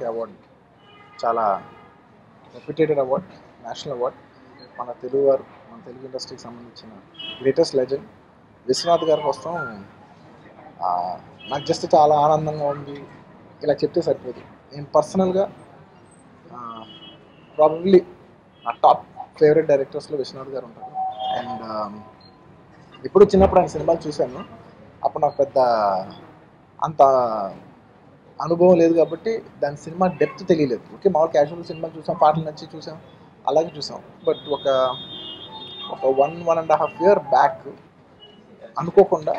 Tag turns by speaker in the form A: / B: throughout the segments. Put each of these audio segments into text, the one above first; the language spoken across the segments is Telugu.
A: Dadasaheb award చాలా రెప్యుటేటెడ్ అవార్డ్ నేషనల్ అవార్డ్ మన తెలుగు వారు మన తెలుగు ఇండస్ట్రీకి సంబంధించిన గ్రేటెస్ట్ లెజెండ్ విశ్వనాథ్ గారి కోసం నాకు జస్ట్ చాలా ఆనందంగా ఉంది. ఇలా చెప్తే సరిపోదు. నేను పర్సనల్గా ప్రాబబ్లీ నా టాప్ ఫేవరెట్ డైరెక్టర్స్లో విశ్వనాథ్ గారు ఉంటారు. అండ్ um, ఇప్పుడు చిన్నప్పుడు ఆయన సినిమాలు చూశాను. అప్పుడు నాకు పెద్ద అంత అనుభవం లేదు కాబట్టి దాని సినిమా డెప్త్ తెలియలేదు. ఓకే మామూలు క్యాజువల్ సినిమా చూసాం పాటలు నచ్చి చూసాం అలాగే చూసాం. బట్ ఒక ఒక one one and half year back అనుకోకుండా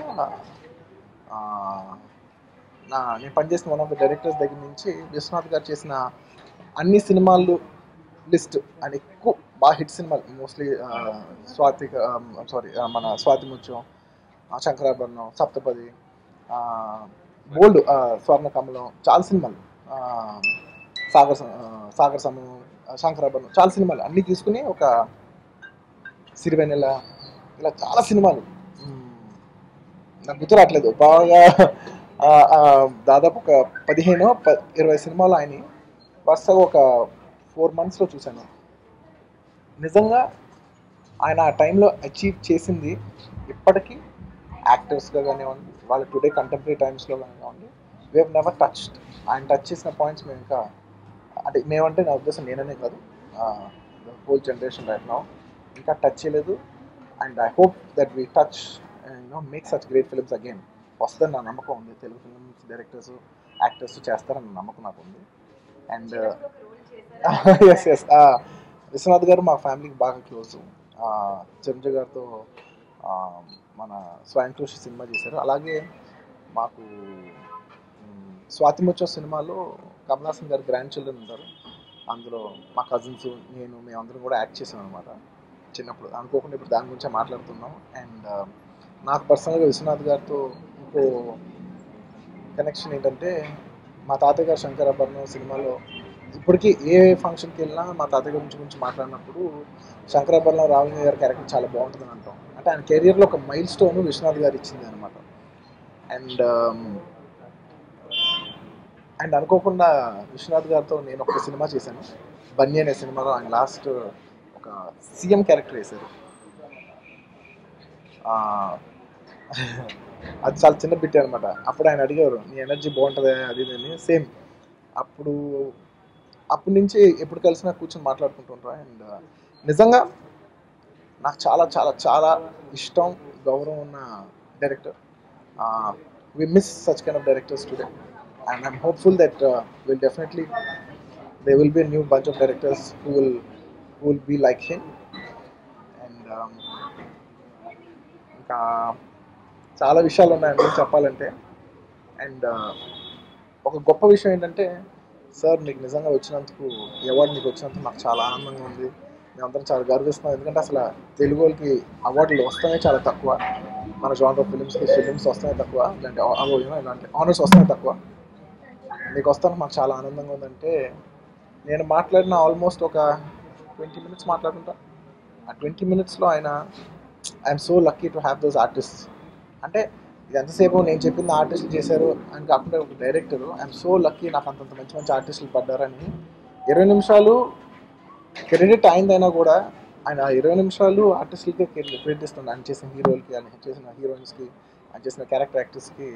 A: నా నేను పనిచేసిన వన్ ఆఫ్ ద డైరెక్టర్స్ దగ్గర నుంచి విశ్వనాథ్ గారు చేసిన అన్ని సినిమాలు లిస్ట్ అండ్ ఎక్కువ బాగా హిట్ సినిమాలు మోస్ట్లీ స్వాతి సారీ మన స్వాతి ముత్యం శంకరాభరణం సప్తపది బోల్డ్ స్వర్ణ కమలం చాలా సినిమాలు సాగర్ సాగర్ సమయం శంకరాభరణం చాలా సినిమాలు అన్నీ తీసుకుని ఒక సిరివెన్నెల ఇలా చాలా సినిమాలు. నాకు గుర్తు రావట్లేదు. బాగా దాదాపు ఒక పదిహేను ప ఇరవై సినిమాలు ఆయన వరుసగా ఒక ఫోర్ మంత్స్లో చూశాను. నిజంగా ఆయన ఆ టైంలో అచీవ్ చేసింది ఇప్పటికీ యాక్టర్స్గా కానివ్వండి వాళ్ళ టుడే కంటెంపరీ టైమ్స్లో కానివ్వండి వీ హెవ్ నెవర్ టచ్డ్ ఆయన టచ్ చేసిన పాయింట్స్ మేము ఇంకా అంటే మేమంటే నా ఉద్దేశం నేననే కాదు హోల్ జనరేషన్ రైట్ నౌ ఇంకా టచ్ చేయలేదు. And I hope that we touch you know make such great films again వస్తుందని నా నమ్మకం ఉంది. తెలుగు ఫిల్మ్స్ డైరెక్టర్స్ యాక్టర్స్ చేస్తారని నమ్మకం నాకు ఉంది. అండ్ ఎస్ ఎస్ విశ్వనాథ్ గారు మా ఫ్యామిలీకి బాగా క్లోజ్ చిరంజీవి గారితో మన స్వయం కృషి సినిమా చేశారు. అలాగే మాకు స్వాతిమోత్సవ సినిమాలో కమలాసన్ గారి గ్రాండ్ చిల్డ్రన్ ఉంటారు. అందులో మా కజిన్స్ నేను మేమందరం కూడా యాక్ట్ చేసాం అనమాట చిన్నప్పుడు. అనుకోకుండా ఇప్పుడు దాని గురించే మాట్లాడుతున్నాం. అండ్ నాకు పర్సనల్గా విశ్వనాథ్ గారితో ఇంకో కనెక్షన్ ఏంటంటే మా తాతయ్య గారు శంకరాభరణం సినిమాలో ఇప్పటికీ ఏ ఫంక్షన్కి వెళ్ళినా మా తాతయ్య గురించి గురించి మాట్లాడినప్పుడు శంకరాభరణం రావుని గారి క్యారెక్టర్ చాలా బాగుంటుందని అంటాం. అంటే ఆయన కెరియర్లో ఒక మైల్ స్టోన్ విశ్వనాథ్ గారు ఇచ్చింది అనమాట అండ్ అండ్ అనుకోకుండా విశ్వనాథ్ గారితో నేను ఒక సినిమా చేశాను. బన్నీ అనే సినిమాలో ఆయన లాస్ట్ ఒక సీఎం క్యారెక్టర్ వేశారు. అది చాలా చిన్న బిట్ అనమాట అప్పుడు ఆయన అడిగారు నీ ఎనర్జీ బాగుంటుంది అది ఇది అని. సేమ్. అప్పుడు అప్పటి నుంచి ఎప్పుడు కలిసినా కూర్చొని మాట్లాడుకుంటుంటారు అండ్ నిజంగా నాకు చాలా చాలా చాలా ఇష్టం గౌరవం ఉన్న director. We miss such kind of directors today and I'm hopeful that will definitely they will be new bunch of directors who will who will be like him and ఇంకా చాలా విషయాలు ఉన్నాయండి చెప్పాలంటే. అండ్ uh, ఒక గొప్ప విషయం ఏంటంటే సార్ మీకు నిజంగా వచ్చినందుకు అవార్డు మీకు వచ్చినందుకు నాకు చాలా ఆనందంగా ఉంది. మేమందరం చాలా గర్విస్తున్నాం. ఎందుకంటే అసలు తెలుగు వాళ్ళకి అవార్డులు వస్తాయి చాలా తక్కువ. మన జానర్ ఫిలిమ్స్కి ఫిలిమ్స్ వస్తాయి తక్కువ. ఇలాంటి అవార్డు ఇలాంటి ఆనర్స్ వస్తాయి తక్కువ. మీకు వస్తాను మాకు చాలా ఆనందంగా ఉందంటే నేను మాట్లాడిన ఆల్మోస్ట్ ఒక ట్వంటీ మినిట్స్ మాట్లాడుకుంటా. ఆ ట్వంటీ మినిట్స్లో ఆయన I'm so lucky to have those artist అంటే ఇది ఎంతసేపు నేను చెప్పింది ఆర్టిస్టులు చేశారు అని కాకుండా ఒక డైరెక్టర్ ఐఎమ్ సో లక్కీ నాకు అంతంత మంచి మంచి ఆర్టిస్టులు పడ్డారని ఇరవై నిమిషాలు క్రెడిట్ అయిందైనా కూడా ఆయన ఇరవై నిమిషాలు ఆర్టిస్టులకి క్రెడిట్ ఇస్తున్నాడు ఆయన చేసిన హీరోలకి ఆయన చేసిన హీరోయిన్స్కి ఆయన చేసిన క్యారెక్టర్ యాక్టర్స్కి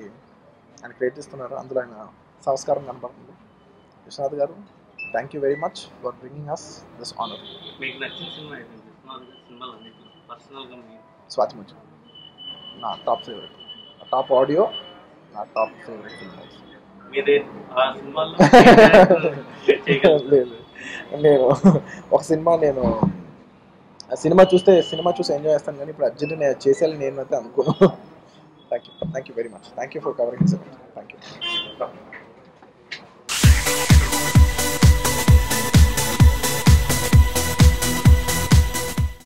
A: ఆయన క్రెడిట్ ఇస్తున్నారు అందులో ఆయన సంస్కారం కనబడుతుంది. Viswanath garu thank you very much for bringing us this honour
B: మీకు నచ్చిన సినిమా పర్సనల్గా
A: స్వాతి ముచ్చు నా టాప్ ఫేవరెట్ నా టాప్ ఆడియో నా టాప్ ఫేవరెట్ ఫిల్మ్ లేదు. నేను ఒక సినిమా నేను ఆ సినిమా చూస్తే సినిమా చూసి ఎంజాయ్ చేస్తాను కానీ ఇప్పుడు అర్జెంట్ నేను చేసేయాలని నేను అయితే అనుకోను. Thank you thank you very much thank you for covering thank you